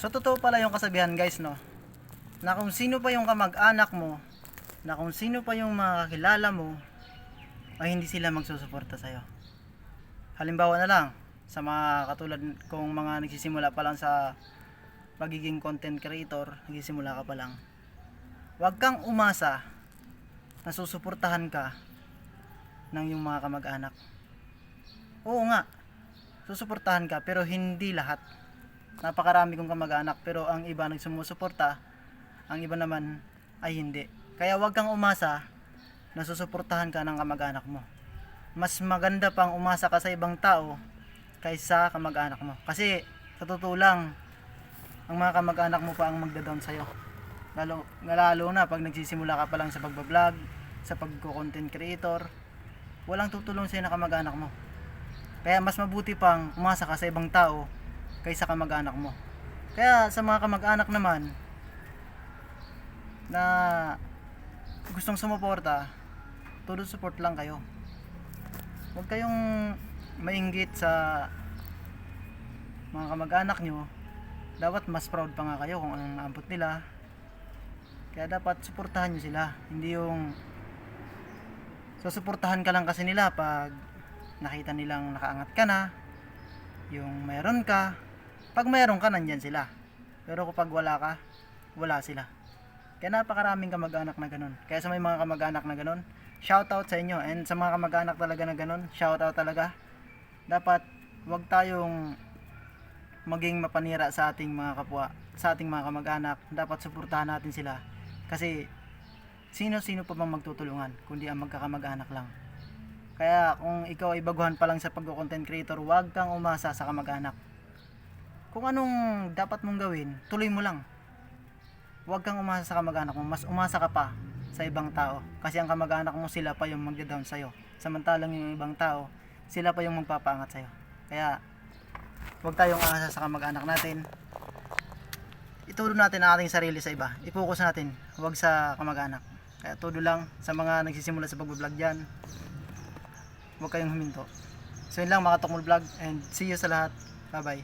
So totoo pala yung kasabihan guys no. Na kung sino pa yung kamag-anak mo, na kung sino pa yung mga kakilala mo, ay hindi sila magsusuporta sa'yo. Halimbawa na lang, sa mga katulad kong mga nagsisimula pa lang sa pagiging content creator, nagsisimula ka pa lang. Huwag kang umasa na susuportahan ka ng yung mga kamag-anak. Oo nga, susuportahan ka pero hindi lahat. Napakarami kong kamag-anak pero ang iba nagsumusuporta, ang iba naman ay hindi. Kaya huwag kang umasa na susuportahan ka ng kamag-anak mo. Mas maganda pang umasa ka sa ibang tao kaysa kamag-anak mo. Kasi sa totoo lang, ang mga kamag-anak mo pa ang magda-down sa'yo. Lalo, lalo na pag nagsisimula ka pa lang sa pagbablog, sa pagko-content creator, walang tutulong sa'yo na kamag-anak mo. Kaya mas mabuti pang umasa ka sa ibang tao kaysa kamag-anak mo. Kaya sa mga kamag-anak naman na gustong sumuporta, todo support lang kayo. Huwag kayong mainggit sa mga kamag-anak nyo. Dapat mas proud pa nga kayo kung anong naabot nila. Kaya dapat suportahan nyo sila. Hindi yung susuportahan ka lang kasi nila pag nakita nilang nakaangat ka na, yung meron ka, pag meron ka, nandyan sila. Pero kapag wala ka, wala sila. Kaya napakaraming kamag-anak na ganun. Kaya sa may mga kamag-anak na ganun, shoutout sa inyo. And sa mga kamag-anak talaga na ganun, shoutout talaga. Dapat, wag tayong maging mapanira sa ating mga kapwa, sa ating mga kamag-anak. Dapat suportahan natin sila. Kasi, sino-sino pa bang magtutulungan, kundi ang magkakamag-anak lang. Kaya kung ikaw ay baguhan pa lang sa pagko-content creator, huwag kang umasa sa kamag-anak. Kung anong dapat mong gawin, tuloy mo lang. Huwag kang umasa sa kamag-anak mo, mas umasa ka pa sa ibang tao. Kasi ang kamag-anak mo sila pa yung magda-down sa'yo. Samantalang yung ibang tao, sila pa yung magpapaangat sa'yo. Kaya, huwag tayong aasa sa kamag-anak natin. Ituro natin ang ating sarili sa iba. I-focus natin, huwag sa kamag-anak. Kaya todo lang sa mga nagsisimula sa pag-vlog dyan, huwag kayong huminto. So yun lang mga Tokmol Vlog and see you sa lahat. Bye bye.